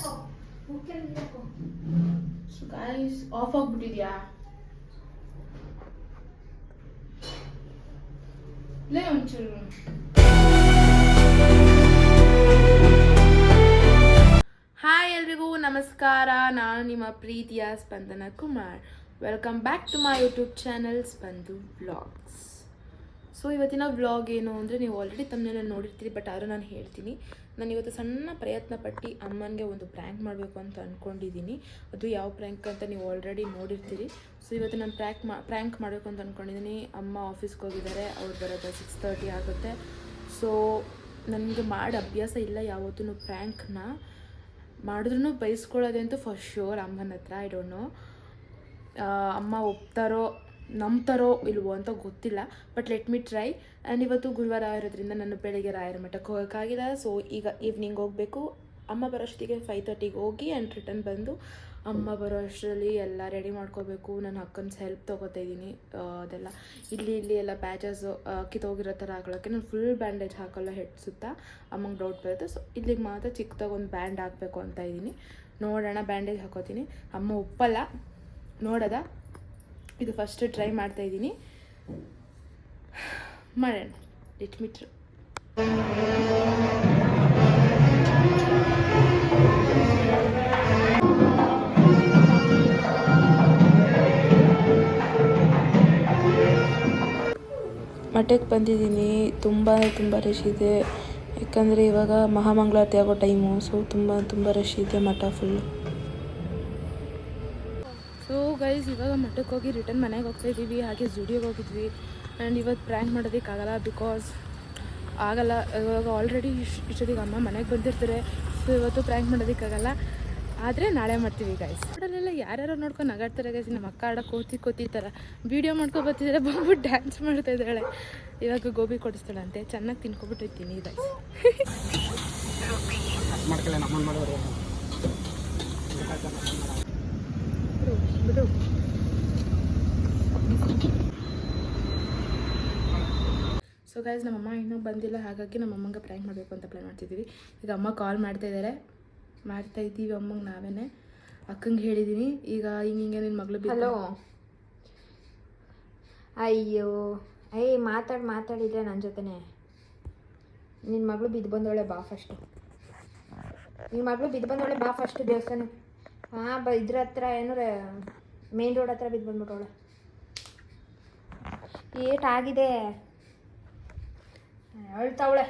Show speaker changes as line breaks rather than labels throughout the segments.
So guys of ಆಗ್ಬಿಟ್ಟಿದ್ಯಾ? ಲೇ ಒಂಚೂರು. ಹಾಯ್ ಎಲ್ರಿಗೂ, ನಮಸ್ಕಾರ. ನಾನು ನಿಮ್ಮ ಪ್ರೀತಿಯ Spandana Kumar. Welcome back to my YouTube channel Spandu vlogs so ಇವತ್ತಿನ ವ್ಲಾಗ್ ಏನು ಅಂದರೆ ನೀವು ಆಲ್ರೆಡಿ ತಮ್ಮನೆಲ್ಲ ನೋಡಿರ್ತೀರಿ ಬಟ್ ಆದರೂ ನಾನು ಹೇಳ್ತೀನಿ. ನಾನು ಇವತ್ತು ಸಣ್ಣ ಪ್ರಯತ್ನ ಪಟ್ಟು ಅಮ್ಮನಿಗೆ ಒಂದು ಪ್ರ್ಯಾಂಕ್ ಮಾಡಬೇಕು ಅಂತ ಅಂದ್ಕೊಂಡಿದ್ದೀನಿ ಅದು ಯಾವ ಪ್ರ್ಯಾಂಕ್ ಅಂತ ನೀವು ಆಲ್ರೆಡಿ ನೋಡಿರ್ತೀರಿ. ಸೊ ಇವತ್ತು ನಾನು ಪ್ರ್ಯಾಂಕ್ ಮಾ ಪ್ರ್ಯಾಂಕ್ ಮಾಡಬೇಕು ಅಂತ ಅಂದ್ಕೊಂಡಿದ್ದೀನಿ ಅಮ್ಮ ಆಫೀಸ್ಗೆ ಹೋಗಿದ್ದಾರೆ ಅವ್ರು ಬರೋದು ಸಿಕ್ಸ್ ತರ್ಟಿ ಆಗುತ್ತೆ. ಸೊ ನನಗೆ ಮಾಡಿ ಅಭ್ಯಾಸ ಇಲ್ಲ ಯಾವತ್ತೂ ಪ್ರ್ಯಾಂಕ್ನ ಮಾಡಿದ್ರೂ ಬೈಸ್ಕೊಳ್ಳೋದಂತೂ ಫಸ್ಟ್ ಶೋರ್ ಅಮ್ಮನ ಹತ್ರ ಐ ಡೋಂಟ್ ನೋ ಅಮ್ಮ ಒಪ್ತಾರೋ ನಂಬ್ತಾರೋ ಇಲ್ವೋ ಅಂತ ಗೊತ್ತಿಲ್ಲ but let me try and ಇವತ್ತು ಗುರುವಾರ ಇರೋದ್ರಿಂದ ನಾನು ಬೆಳಗ್ಗೆ ರಾಯರ ಮಠಕ್ಕೆ ಹೋಗೋಕ್ಕಾಗಿಲ್ಲ. ಸೊ ಈಗ ಈವ್ನಿಂಗ್ ಹೋಗಬೇಕು. ಅಮ್ಮ ಬರೋಷ್ಟೊತ್ತಿಗೆ ಫೈವ್ ತರ್ಟಿಗೆ ಹೋಗಿ ಆ್ಯಂಡ್ ರಿಟರ್ನ್ ಬಂದು ಅಮ್ಮ ಬರೋ ಅಷ್ಟರಲ್ಲಿ ಎಲ್ಲ ರೆಡಿ ಮಾಡ್ಕೋಬೇಕು. ನಾನು ಅಕ್ಕನ ಹೆಲ್ಪ್ ತೊಗೋತಾ ಇದ್ದೀನಿ ಅದೆಲ್ಲ. ಇಲ್ಲಿ ಇಲ್ಲಿ ಎಲ್ಲ ಪ್ಯಾಚಸ್ ಕಿತ್ತೋಗಿರೋ ಥರ ಹಾಕೊಳ್ಳೋಕ್ಕೆ ನಾನು ಫುಲ್ ಬ್ಯಾಂಡೇಜ್ ಹಾಕೋಲ್ಲ ಹೆಡ್ ಸುತ್ತ, ಅಮ್ಮಂಗೆ ಡೌಟ್ ಬರುತ್ತೆ. ಸೊ ಇಲ್ಲಿಗೆ ಮಾತ್ರ ಚಿಕ್ಕದಾಗಿ ಒಂದು ಬ್ಯಾಂಡ್ ಹಾಕಬೇಕು ಅಂತ ಇದ್ದೀನಿ. ನೋಡೋಣ ಬ್ಯಾಂಡೇಜ್ ಹಾಕೋತೀನಿ. ಅಮ್ಮ ಒಪ್ಪಲ್ಲ, ನೋಡೋದ. ಇದು ಫಸ್ಟ್ ಟ್ರೈ ಮಾಡ್ತಾ ಇದ್ದೀನಿ. ಮಾಡೋಣ. ಲೆಟ್ ಮಿ ಟ್ರೈ ಮಠಕ್ಕೆ ಬಂದಿದ್ದೀನಿ. ತುಂಬ ತುಂಬ ರಶ್ ಇದೆ. ಯಾಕಂದರೆ ಇವಾಗ ಮಹಾಮಂಗಳಾರತಿ ಆಗೋ ಟೈಮು ಸೊ ತುಂಬ ತುಂಬ ರಶ್ ಇದೆ ಮಠ ಫುಲ್ಲು ಗೈಸ್ ಇವಾಗ ಮಠಕ್ಕೆ ಹೋಗಿ ರಿಟರ್ನ್ ಮನೆಗೆ ಹೋಗ್ತಾ ಇದ್ದೀವಿ, ಹಾಗೆ ಜುಡಿಯೋಗೆ ಹೋಗಿದ್ವಿ. ಆ್ಯಂಡ್ ಇವತ್ತು ಪ್ರ್ಯಾಂಕ್ ಮಾಡೋದಕ್ಕಾಗಲ್ಲ ಬಿಕಾಸ್ ಆಗಲ್ಲ. ಇವಾಗ ಆಲ್ರೆಡಿ ಇಷ್ಟು ಇಷ್ಟೊತ್ತಿಗೆ ಅಮ್ಮ ಮನೆಗೆ ಬಂದಿರ್ತಾರೆ. ಸೊ ಇವತ್ತು ಪ್ರ್ಯಾಂಕ್ ಮಾಡೋದಕ್ಕಾಗಲ್ಲ. ಆದರೆ ನಾಳೆ ಮಾಡ್ತೀವಿ ಗೈಸ್ ಅಲ್ಲೆಲ್ಲ ಯಾರ್ಯಾರು ನೋಡ್ಕೊಂಡು ನಗಾಡ್ತಾರೆ ಗೈಸ್ ನಮ್ಮ ಅಕ್ಕ ಆಡೋ ಕೋತಿ ಕೋತಿ ಥರ ವೀಡಿಯೋ ಮಾಡ್ಕೊ ಬರ್ತಿದ್ದಾರೆ ಬಂದ್ಬಿಟ್ಟು ಡ್ಯಾನ್ಸ್ ಮಾಡ್ತಾ ಇದ್ದಾಳೆ. ಇವಾಗ ಗೋಬಿ ಕೊಡಿಸ್ತಾಳಂತೆ ಚೆನ್ನಾಗಿ ತಿನ್ಕೊಬಿಟ್ಟು ಇರ್ತೀನಿ ಗೈಸ್
ಮಾಡೋರು.
ಬಿಡು ಸೊ ಗೈಸ್ ನಮ್ಮಮ್ಮ ಇನ್ನೂ ಬಂದಿಲ್ಲ, ಹಾಗಾಗಿ ನಮ್ಮ ಅಮ್ಮಂಗೆ ಪ್ರ್ಯಾಂಕ್ ಮಾಡಬೇಕು ಅಂತ ಪ್ಲ್ಯಾನ್ ಮಾಡ್ತಿದ್ದೀವಿ ಈಗ ಅಮ್ಮ ಕಾಲ್ ಮಾಡ್ತಾ ಇದ್ದಾರೆ ಮಾಡ್ತಾ ಇದ್ದೀವಿ ಅಮ್ಮಂಗೆ ನಾವೇನೆ. ಅಕ್ಕಂಗೆ ಹೇಳಿದ್ದೀನಿ ಈಗ ಹಿಂಗೆ ಹಿಂಗೆ ನಿನ್ನ ಮಗಳು
ಹಲೋ ಅಯ್ಯೋ. ಅಯ್ಯ ಮಾತಾಡಿ, ಮಾತಾಡಿದ್ರೆ ನನ್ನ ಜೊತೆನೆ. ನಿನ್ನ ಮಗಳು ಬಿದ್ದು ಬಂದವಳೆ ಬಾ ಫಸ್ಟು ನಿನ್ನ ಮಗಳು ಬಿದ್ದು ಬಂದವಳೆ ಬಾ ಫಸ್ಟು ದೇವಸ್ಥಾನ ಹಾಂ ಬ ಇದ್ರ ಹತ್ರ ಏನು ಮೇನ್ ರೋಡ್ ಹತ್ರ ಬಿದ್ದು ಬಂದ್ಬಿಟ್ಟವಳೆ ಏಟಾಗಿದೆ ಅಳ್ತಾವಳೆ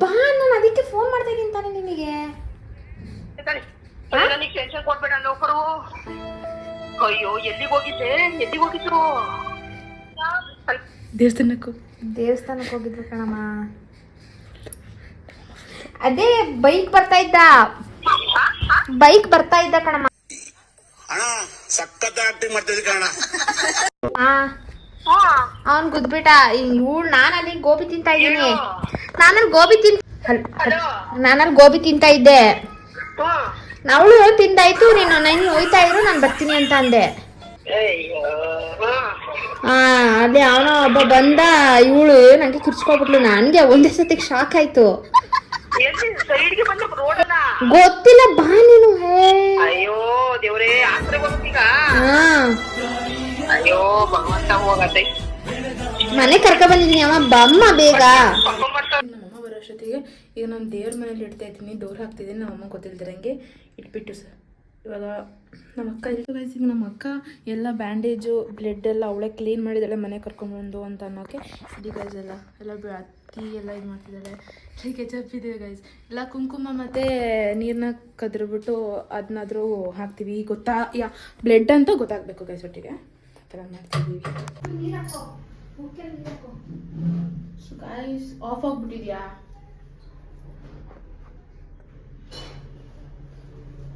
ಬಾ ನಾನು ಅದಕ್ಕೆ ಫೋನ್ ಮಾಡ್ತಾ ಇದ್ದೀನಿ ತಾನೇ
ನಿಮಗೆ ಕೊಡ್ಬೇಡ ನೌಕರು. ಅಯ್ಯೋ ಎಲ್ಲಿಗೆ ಹೋಗಿದ್ದೆ? ಎಲ್ಲಿಗೆ ಹೋಗಿದ್ರು?
ದೇವಸ್ಥಾನಕ್ಕೂ.
ದೇವಸ್ಥಾನಕ್ಕೆ ಹೋಗಿದ್ವಿ ಕಣಮ್ಮ. ಅದೇ ಬೈಕ್ ಬರ್ತಾ ಇದ್ದ. ಬೈಕ್ ಬರ್ತಾ ಇದ್ದ ಕಣಮ್ಮ.
ಅಣ್ಣ ಸಖತ್ ಆಕ್ಟಿಂಗ್ ಮಾಡ್ತಿದ್ದೆ ಕಣ
ಹಾ ಅವನ್ ಗುದ್ಬಿಟ್ಟ. ಇವಳು ನಾನು ಅಲ್ಲಿ ಗೋಬಿ ತಿಂತಾ ಇದ್ದೀನಿ. ನಾನಲ್ಲಿ ಗೋಬಿ ತಿನ್ ನಾನಲ್ಲಿ ಗೋಬಿ ತಿಂತಾ ಇದ್ದೆ. ಅವಳು ತಿಂದಾಯ್ತು ನೀನು ನಾನು ಹೋಯ್ತಾ ಇದ್ರು ನಾನು ಬರ್ತೀನಿ ಅಂತ ಅಂದೆ. ಹಾ ಅದೇ ಅವನ ಒಬ್ಬ ಬಂದ ಇವಳು ನಂಗೆ ಕಿರ್ಚ್ಕೊಬಿಟ್ಲು. ನನ್ಗೆ ಒಂದೇ ಸತಿ ಶಾಕ್ ಆಯ್ತು.
ಸೈಡ್ಗೆ ಬಂದ ರೋಡಲ್ಲ
ಗೊತ್ತಿಲ್ಲ ಬಾ ನೀನು ಹೇ.
ಅಯ್ಯೋ ದೇವ್ರೇ ಆಸ್ರೆ
ಬಂತೀಗ
ಅಯ್ಯೋ ಭಗವಂತ ಹೋಗತ್ತೆ.
ಮನೆ ಕರ್ಕ ಬಂದಿದ್ದೀನಿ ಅಮ್ಮ ಬಮ್ಮ ಬೇಗ.
ನಮ್ಮಮ್ಮ ಬರೋಷ್ಟೊತ್ತಿಗೆ ಈಗ ನಾನು ದೇವ್ರ ಮನೇಲಿ ಇಡ್ತಾ ಇದ್ದೀನಿ ಡೋರ್ ಹಾಕ್ತಿದ್ದೀನಿ ನಮ್ಮ ಅಮ್ಮ ಗೊತ್ತಿಲ್ದಿರಂಗೆ ಇಟ್ಬಿಟ್ಟು ಸರ್. ಇವಾಗ ನಮ್ಮ ಅಕ್ಕ ಇಲ್ಲಿ ವಯಸ್ಸಿಗೆ ಈಗ ನಮ್ಮ ಅಕ್ಕ ಎಲ್ಲ ಬ್ಯಾಂಡೇಜು ಬ್ಲಡ್ ಎಲ್ಲ ಅವಳೆ ಕ್ಲೀನ್ ಮಾಡಿದ್ದಾಳೆ ಮನೆ ಕರ್ಕೊಂಡ್ಬಂದು ಅಂತ ಅನ್ನೋಕೆ. ಇಡೀ ಗೈಸ್ ಎಲ್ಲ ಎಲ್ಲ ಹತ್ತಿ ಎಲ್ಲ ಇದು ಮಾಡ್ತಿದ್ದಾರೆ. ಇಲ್ಲಿ ಕೆಚಪ್ ಇದೆ ಗೈಸ್ ಎಲ್ಲ ಕುಂಕುಮ ಮತ್ತು ನೀರನ್ನ ಕದ್ರಿಬಿಟ್ಟು ಅದನ್ನಾದರೂ ಹಾಕ್ತೀವಿ. ಗೊತ್ತಾ? ಯಾ, ಬ್ಲಡ್ ಅಂತ ಗೊತ್ತಾಗಬೇಕು ಗೈಸ್ ಒಟ್ಟಿಗೆ. ಆ ಥರ ಮಾಡ್ತೀವಿ ಸೊ ಗಾಯ್ಸ್ ಆಫ್ ಆಗ್ಬಿಟ್ಟಿದ್ಯಾ?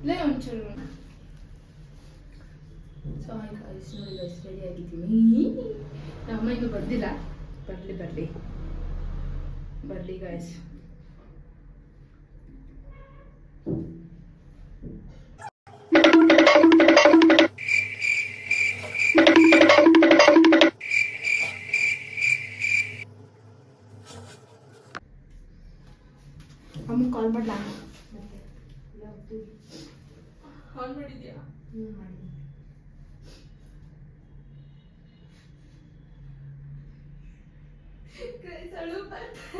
ಲೇ, ಒಂಚೂರು. ಸೊ ಗಾಯ್ಸ್ ನೋಡಿ ಗೈಸ್ ರೆಡಿ ಆಗಿದ್ದೀನಿ. ನಮ್ಮ ಇನ್ನೂ ಬರ್ದಿಲ್ಲ. ಬರಲಿ ಬರಲಿ. ಬರಲಿ ಗಾಯ್ಸ್
ಅಮ್ಮ ಕಾಲ್ ಮಾಡ್ಲಾ
ಕಾಲ್ ಮಾಡಿದ್ಯಾ
ಹ್ಞೂ ಮಾಡಿ ಸಿಕ್ಕಿದೆ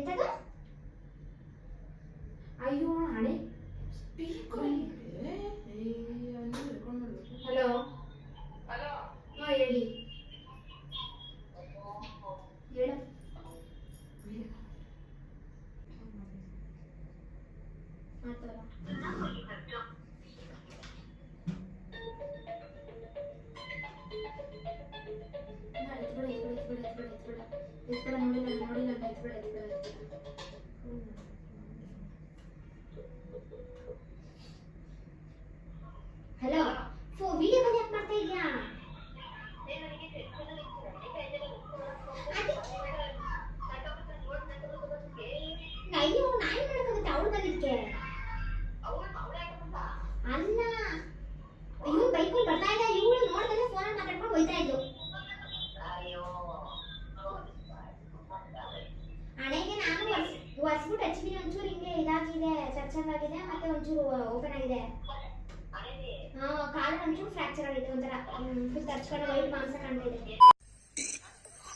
ಎಂತದು red, red, red. Hello. For video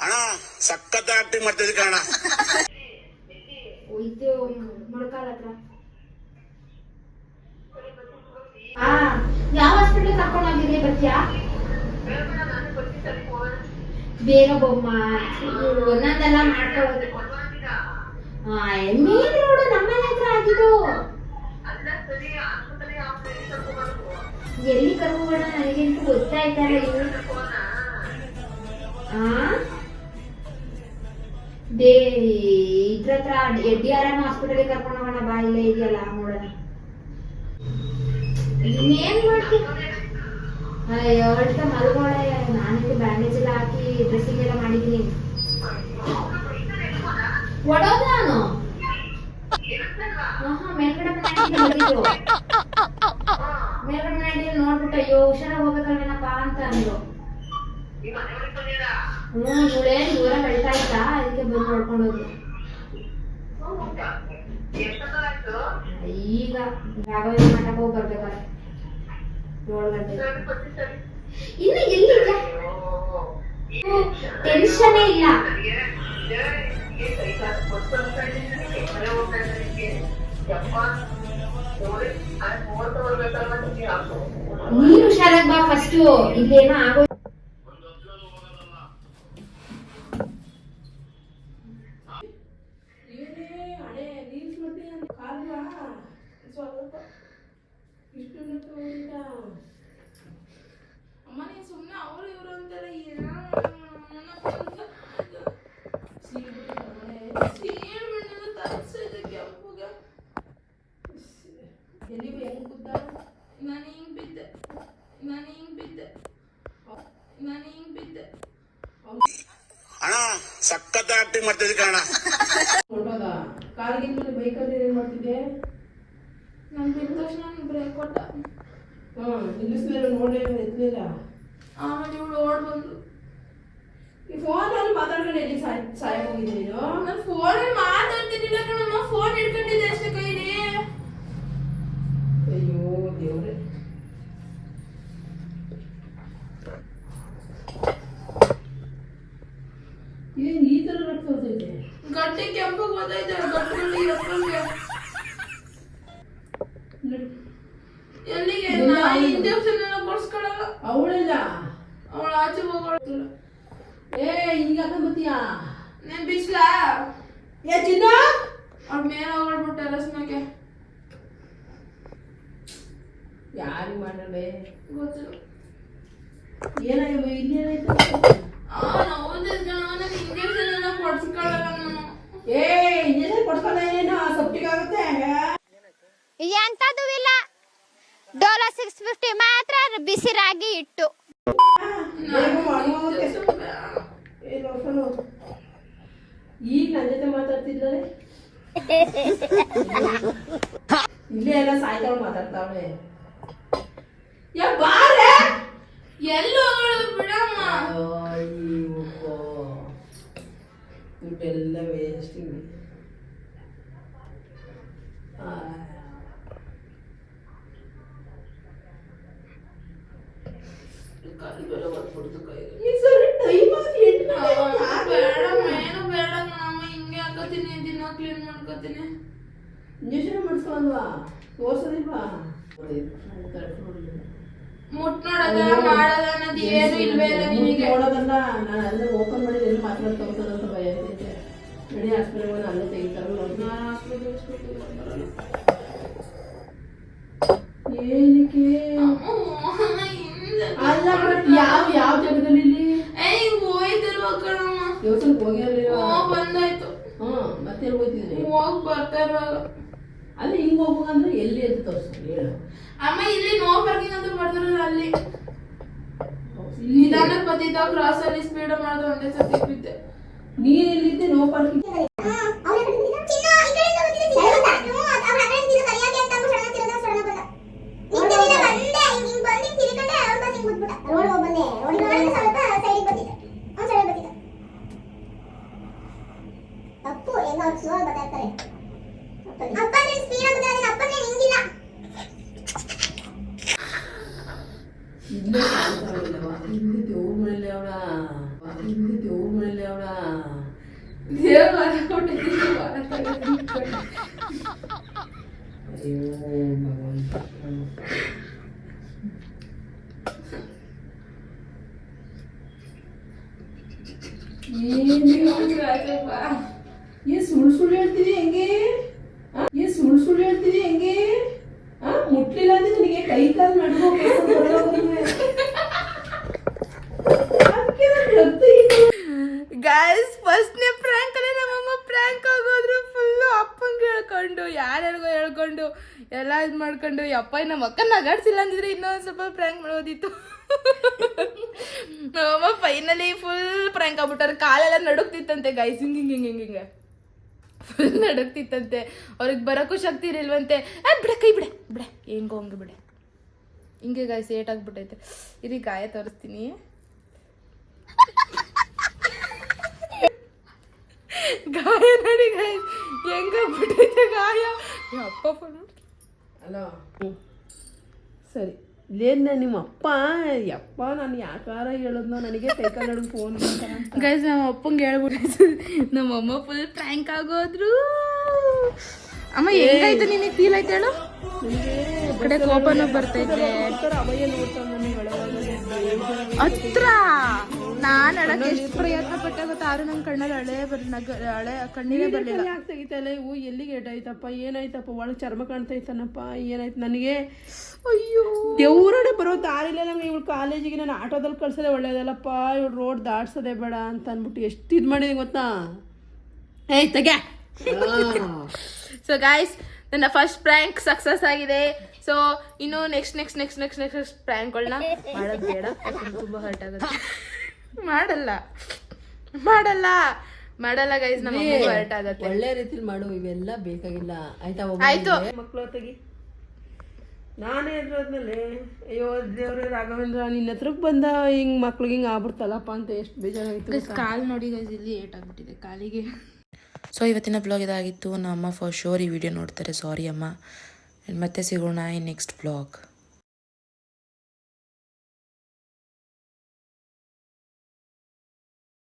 ಅಣ್ಣ ಸಖತ್ ಆಕ್ಟಿಂಗ್ ಮಾಡ್ತಿದ್ದೆ ಕಣ
ಇದು ಮೊಳಕಾಲ ಹತ್ರ. ಆ ಯಾವ ಹಾಸ್ಪಿಟ್ಲ್ ಕರ್ಕೊಂಡು ಹೋಗಿದ್ರಿ ಬರ್ತೀಯಾ ಬೇಗ ಬೊಮ್ಮ ಒಂದೊಂದೆಲ್ಲ ಮಾಡ್ಕೊಳ್ಳೋದು ಮೇನ್ ರೋಡ್ ನಮ್ಮನೆ ಹತ್ರ ಆಗಿದ್ದು. ಎಲ್ಲಿ ಕರ್ಕೊಂಡ್ಬೋಣ ನನಗಂತೂ ಗೊತ್ತಾಯ್ತಲ್ಲ ಇವ್ರು ಆ? ಬೇ ಇದ್ರ ಹತ್ರ ಎಡ್ಡಿ ಆರ್ ಎಂ ಹಾಸ್ಪಿಟಲ್ಗೆ ಕರ್ಕೊಂಡು ಹೋಗೋಣ ಬಾ, ಇಲ್ಲೇ ಇದೆಯಲ್ಲ, ನೋಡೋಣ. ಇನ್ನೇನ್ ಮಾಡ್ತೀನಿ ಅಯ್ಯೋ ಹೊರಟ ಮಲ್ಗೋಳೆ. ನಾನಿಲ್ಲಿ ಬ್ಯಾಂಡೇಜ್ ಎಲ್ಲ ಹಾಕಿ ಡ್ರೆಸ್ಸಿಂಗ್ ಎಲ್ಲ ಮಾಡಿದ್ದೀನಿ. ಒಡೋದು ನಾನು? ಮೇಲ್ಗಡೆ ಮೇಲ್ಗಡೆ ಮನೆಯಲ್ಲಿ ನೋಡ್ಬಿಟ್ಟು ಅಯ್ಯೋ ಹುಷಾರಾಗಿ ಹೋಗ್ಬೇಕಲ್ವೇನಪ್ಪ ಅಂತ ಅಂದ್ರು ಹ್ಞೂ ಇವಳೇ ದೂರ ಬೆಳ್ತಾ ಇದ್ದಾ ಅದಕ್ಕೆ ಬಂದು ನೋಡ್ಕೊಂಡು ಹೋದ್ರು ಈಗ ರಾಘವೇಂದ್ರ ಮಠಕ್ಕೆ ಹೋಗಿ ಬರ್ಬೇಕಾದ್ರೆ ಏಳು ಗಂಟೆ ಇನ್ನು ಎಲ್ಲಿಲ್ಲ ಟೆನ್ಷನೇ ಇಲ್ಲ ನೀನು ಹುಷಾರಾಗಿ ಬಾ ಫಸ್ಟು ಇಲ್ಲೇನೋ ಆಗೋ
ಅಮ್ಮ ನೀನ್ ಸುಮ್ಮನೆ ಅವರು ಇವರು ಅಂತೆಲ್ಲ ನಾನು ಹಿಂಗ್ ಬಿದ್ದೆ ನಾನು ಹಿಂಗ್ ಬಿದ್ದೆ ನಾನು ಹಿಂಗ್ ಬಿದ್ದೆ.
ಅಣ್ಣ ಸಖತ್ ಆಕ್ಟಿಂಗ್ ಮಾಡ್ತಿದ್ದೆ ಕಣ
ಹೊರಟೋದ ಕಾಲ್ಗಿಂತ ಬೈಕಲ್ಲಿ ಏನ್ ಮಾಡ್ತಿದ್ದೆ?
ನಾನು ಬಿದ್ದ ತಕ್ಷಣ ಬ್ರೇಕ್ ಕೊಟ್ಟ.
ಹಾ ನಿಲ್ಲಿಸ್ಲಿಲ್ಲ ನೋಡೇ ಎತ್ತಲಿಲ್ಲ
ಆಮೇಲೆ ಇವಳು ಓಡ್ ಬಂದು
ಈ ಫೋನ್ ಮಾತಾಡ್ಕೊಂಡು ಎಲ್ಲಿ ಸಾಯ್ ಸಾಯ ಹೋಗಿದ್ದೆ ನೀನು.
ನಾನು ಫೋನ್ ಅಲ್ಲಿ ಮಾತಾಡ್ತಿದ್ದಿಲ್ಲ ಕಣಮ್ಮ ಫೋನ್ ಹಿಡ್ಕೊಂಡಿದ್ದೆ ಅಷ್ಟೇ ಕೈಲಿ.
ಅಯ್ಯೋ ದೇವ್ರೆ ಏನ್ ಈ ತರ ರಕ್ತ ಹೋಗ್ತೈತೆ
ಎಪ್ಪಂಗೆ ಎಲ್ಲಿಗೆ?
ನಾನು
ಇಂಜೆಕ್ಷನ್ ಎಲ್ಲ ಕೊಡ್ಸ್ಕೊಳಲ್ಲ.
ಅವಳೆಲ್ಲ.
ಅವಳ ಆಚೆ ಹೋಗೋಳು.
ಏ ಹಿಂಗ ಬತ್ತೀಯಾ
ನಾನು ಬಿಸ್ಲ?
ಏ ಚಿನ್ನ?
ಅವ್ಳ ಮೇಲೆ ಹೋಗ್ಬಿಟ್ಟು ಟೆರಸ್ ಮ್ಯಾಗೆ
ಯಾರಿಗೆ ಮಾಡಲೇ
ಗೊತ್ತಿಲ್ಲ
ಏನಾಯ್ತು? ಇಲ್ಲಿ ಏನಾಯ್ತು ಏ ಇಂಜೆಕ್ಷನ್
ಎಂಥದ್ದು ಇಲ್ಲ. ಡೋಲೋ ಸಿಕ್ಸ್ ಫಿಫ್ಟಿ ಮಾತ್ರ ಬಿಸಿ ರಾಗಿ ಇಟ್ಟು.
ಈಗ ನನ್ನ ಜೊತೆ ಮಾತಾಡ್ತಿದ್ದಾರೆ? ಇಲ್ಲೇ ಎಲ್ಲ ಸಾಯಂಕಾಲ ಮಾತಾಡ್ತಾವಳೆ.
ಯಾ ಬಾರೆ ಎಲ್ಲಿ ಬಿಡಮ್ಮ.
ದುಡ್ಡೆಲ್ಲ ವೇಸ್ಟ್ ಈ ಸರಿ ಟೈಮ್ ಆಗಿ ಎಂಟು
ಬೇಡಮ್ಮ ಏನು ಬೇಡ ಕಣಮ್ಮ ಹಿಂಗೆ ಹಾಕೋತೀನಿ ದಿನ ಕ್ಲೀನ್ ಮಾಡ್ಕೋತೀನಿ
ಇಂಜೆಕ್ಷನ್ ಮಾಡಿಸ್ಕೊಂಡ್ವಾ ತೋರ್ಸೋದಿಲ್ವಾ
ಮುಟ್ ನೋಡೋದ ಮಾಡೋದ ಅನ್ನೋದು ಏನು ಇಲ್ವೇ ಇಲ್ಲ ನಿನಗೆ?
ನೋಡೋದಲ್ಲ ನಾನು ಅಲ್ಲೇ ಓಪನ್ ಮಾಡಿ ಎಲ್ಲಿ ಭಯ ಆಗ್ತೈತೆ. ನಡಿ ಹಾಸ್ಪಿಟಲ್ ಹೋಗಿ ಅಲ್ಲೇ ತೆಗಿತಾರಲ್ಲ ಏನಕ್ಕೆ? ಅಲ್ಲ ಯಾವ ಯಾವ ಜಾಗದಲ್ಲಿ ಇಲ್ಲಿ?
ಏಯ್ ಹೋಯ್ತಿರ್ಬೇಕು ಕಣಮ್ಮ?
ದೇವಸ್ಥಾನಕ್ಕೆ ಹೋಗಿರಲಿಲ್ಲ
ಬಂದಾಯ್ತು.
ಹ್ಮ್ ಮತ್ತೆ ಹೋಗ್ತಿದ್ರಿ
ಹೋಗ್ ಬರ್ತಾ ಇರುವಾಗ
ಅಲ್ಲಿ ಹಿಂಗ್ ಹೋಗ್ಬೇಕಂದ್ರೆ ಎಲ್ಲಿ ಅಂತ ತೋರಿಸು ಹೇಳು.
ಅಮ್ಮ ಇಲ್ಲಿ ನೋ ಪಾರ್ಕಿಂಗ್ ಅಂತ ಬರ್ತಾರಲ್ಲ ಅಲ್ಲಿ ನಿಧಾನಕ್ಕೆ ಬತ್ತಿದ್ದ ಕ್ರಾಸ್ ಅಲ್ಲಿ ಸ್ಪೀಡ್ ಮಾಡ್ದು ಒಂದೇ ಸತಿ ಬಿದ್ದೆ.
ನೀನ್ ಎಲ್ಲಿದ್ದೆ ನೋ ಪಾರ್ಕಿಂಗ್
ಅಪ್ಪು ಎಲ್ಲ ಸುಮಾರು ಬರ್ತಾರೆ ಅಪ್ಪ ಸ್ಪೀಡ್ ಆಗುತ್ತೆ ಅಪ್ಪನೇ ನಿಂಗಿಲ್ಲ.
ಇಲ್ಲೇ ಕಾಣ್ತಾವಲ್ಲವ ಇಲ್ಲಿ ದೇವ್ರ ಮನೇಲಿ ಅವಳ ಇಲ್ಲಿ ದೇವ್ರ ಮನೇಲಿ ಅವಳ
ದೇವ್ರ ಕೊಟ್ಟಿದ್ದೀನಿ
ಅಯ್ಯೋ ಭಗವಂತ ಏ ಸುಳ್ಳು ಸುಳ್ಳು ಹೇಳ್ತೀರಿ ಹೆಂಗೆ? ಸುಳ್ಳು ಸುಳ್ಳು ಹೆಂಗೆ? ಆ, ಮುಟ್ಲಿಲ್ಲ ಅಂದ್ರೆ ನಿನಗೆ ಕೈ ಕಾಲು ನಡುವ
ಗಾಯ್ಸ್ ಫಸ್ಟ್ನೇ ಪ್ರ್ಯಾಂಕ್ ಅಲ್ಲಿ ನಮ್ಮಮ್ಮ ಪ್ರ್ಯಾಂಕ್ ಆಗೋದ್ರು ಫುಲ್ಲು ಅಪ್ಪಂಗೆ ಹೇಳ್ಕೊಂಡು, ಯಾರ್ಯಾರಿಗೋ ಹೇಳ್ಕೊಂಡು, ಎಲ್ಲ ಇದು ಮಾಡ್ಕೊಂಡು ಅಪ್ಪ ನಮ್ಮ ಅಕ್ಕ ನಗಾಡ್ಸಿಲ್ಲ ಅಂದಿದ್ರೆ ಇನ್ನೊಂದು ಸ್ವಲ್ಪ ಪ್ರ್ಯಾಂಕ್ ಮಾಡೋದಿತ್ತು. ನಮ್ಮಮ್ಮ ಫೈನಲಿ ಫುಲ್ ಪ್ರ್ಯಾಂಕ್ ಆಗ್ಬಿಟ್ಟಾರೆ. ಕಾಲೆಲ್ಲ ನಡುಕ್ತಿತ್ತಂತೆ ಹಿಂಗೆ ಹಿಂಗೆ ಹಿಂಗೆ ಹಿಂಗೆ ಹಿಂಗೆ. ಫುಲ್ ನಡುಕ್ತಿತ್ತಂತೆ. ಅವ್ರಿಗೆ ಬರೋಕ್ಕೂ ಶಕ್ತಿ ಇರಲ್ವಂತೆ ಏ ಬಿಡೆ ಕೈ ಬಿಡೆ ಬಿಡೆ. ಹೆಂಗೋ ಹಂಗೆ ಬಿಡೆ. ಹಿಂಗೆ ಗಾಯ್ಸ್ ಏಟ್ ಆಗ್ಬಿಟ್ಟೈತೆ. ಇರಿ ಗಾಯ ತೋರಿಸ್ತೀನಿ. ಗಾಯ ನೋಡಿ ಗಾಯ ಹೆಂಗಾಗ್ಬಿಟ್ಟೈತೆ ಗಾಯ? ಅಪ್ಪ ಫೋನ್
ಅಲ್ಲ ಸರಿ. ಇಲ್ಲೇನ ನಿಮ್ಮ ಅಪ್ಪ ಯಪ್ಪ ನಾನು ಯಾಕಾರ ಹೇಳದ್ನೋ ನನಗೆ ಕೈ ಕಾಲು ನಡುವ ಫೋನ್
ಗೈಸ್ ನಮ್ಮ ಅಪ್ಪಂಗೆ ಹೇಳ್ಬಿಟ್ಟು ನಮ್ಮ ಅಮ್ಮ ಫುಲ್ ಪ್ರ್ಯಾಂಕ್ ಆಗೋದ್ರು. ಅಮ್ಮ ಹೆಂಗಾಯ್ತು ನಿನಗೆ ಫೀಲ್ ಆಯ್ತು ಹೇಳು? ಕಡೆ ಕೋಪನೂ ಬರ್ತೈತೆ ಹತ್ರ. ನಾನು ಎಷ್ಟು ಪ್ರಯತ್ನ ಪಟ್ಟೆ ಗೊತ್ತಾ ಆರು ನನ್ನ ಕಣ್ಣಲ್ಲಿ ಹಳೆ ಬರ್ ನಗ ಹಳೆ ಕಣ್ಣೀರೇ ಬರಲಿಲ್ಲ.
ಯಾಕೆ ತೆಗಿತಲ್ಲ ಇವು ಎಲ್ಲಿಗೆ ಏಟಾಯ್ತಪ್ಪ ಏನಾಯ್ತಪ್ಪ ಒಳಗೆ ಚರ್ಮ ಕಾಣ್ತೈತನಪ್ಪ ಏನಾಯ್ತು ನನಗೆ
ಅಯ್ಯೋ.
ದೇವ್ರಡೆ ಬರೋ ದಾರಿಲ್ಲ ನಂಗೆ ಇವಳು ಕಾಲೇಜಿಗೆ ನಾನು ಆಟೋದಲ್ಲಿ ಕಳ್ಸೋದೇ ಒಳ್ಳೇದಲ್ಲಪ್ಪ ಇವಳು ರೋಡ್ ದಾಟ್ಸೋದೆ ಬೇಡ ಅಂತ ಅಂದ್ಬಿಟ್ಟು ಎಷ್ಟು ಇದು ಮಾಡಿದೆ ಗೊತ್ತಾ? ಏಯ್ ತೆಗೆ.
ಸೊ ಗಾಯ್ಸ್ ನನ್ನ ಫಸ್ಟ್ ಪ್ರ್ಯಾಂಕ್ ಸಕ್ಸಸ್ ಆಗಿದೆ. ಸೊ ಇನ್ನು next next next next next next ಪ್ರ್ಯಾಂಕ್ಗಳನ್ನ ಮಾಡೋದು ಬೇಡ ತುಂಬ ಹರ್ಟ್ ಆಗುತ್ತೆ. ಮಾಡಲ್ಲ. ಮಾಡಲ್ಲ. ಮಾಡಲ್ಲ ಗೈಸ್ ನಮ್ಮ ಹರ್ಟ್ ಆಗುತ್ತೆ.
ಒಳ್ಳೆ ರೀತಿಲಿ ಮಾಡು ಇವೆಲ್ಲ ಬೇಕಾಗಿಲ್ಲ. ಆಯ್ತಾ
ಆಯ್ತು.
ಮಕ್ಕಳು ತೆಗಿ ನಾನೇ ಎದ್ರದ್ಮೇಲೆ ಅಯ್ಯೋ ದೇವ್ರೆ ರಾಘವೇಂದ್ರ ನಿನ್ನ ಹತ್ರಕ್ಕೆ ಬಂದ ಹಿಂಗ್ ಮಕ್ಳಿಗೆ ಹಿಂಗೆ ಆಗ್ಬಿಡ್ತಲ್ಲಪ್ಪ ಅಂತ ಎಷ್ಟು ಬೇಜಾರಾಯ್ತು
ಗೈಸ್ ಕಾಲು ನೋಡಿ ಗೈಸ್ ಇಲ್ಲಿ ಏಟ್ ಆಗ್ಬಿಟ್ಟಿದೆ ಕಾಲಿಗೆ.
ಸೊ ಇವತ್ತಿನ ಬ್ಲಾಗ್ ಇದಾಗಿತ್ತು. ನಮ್ಮ ಅಮ್ಮ ಫಾರ್ ಶೋರ್ ಈ ವಿಡಿಯೋ ನೋಡ್ತಾರೆ. ಸಾರಿ ಅಮ್ಮ. ಮತ್ತೆ ಸಿಗೋಣ ಈ ನೆಕ್ಸ್ಟ್ ಬ್ಲಾಗ್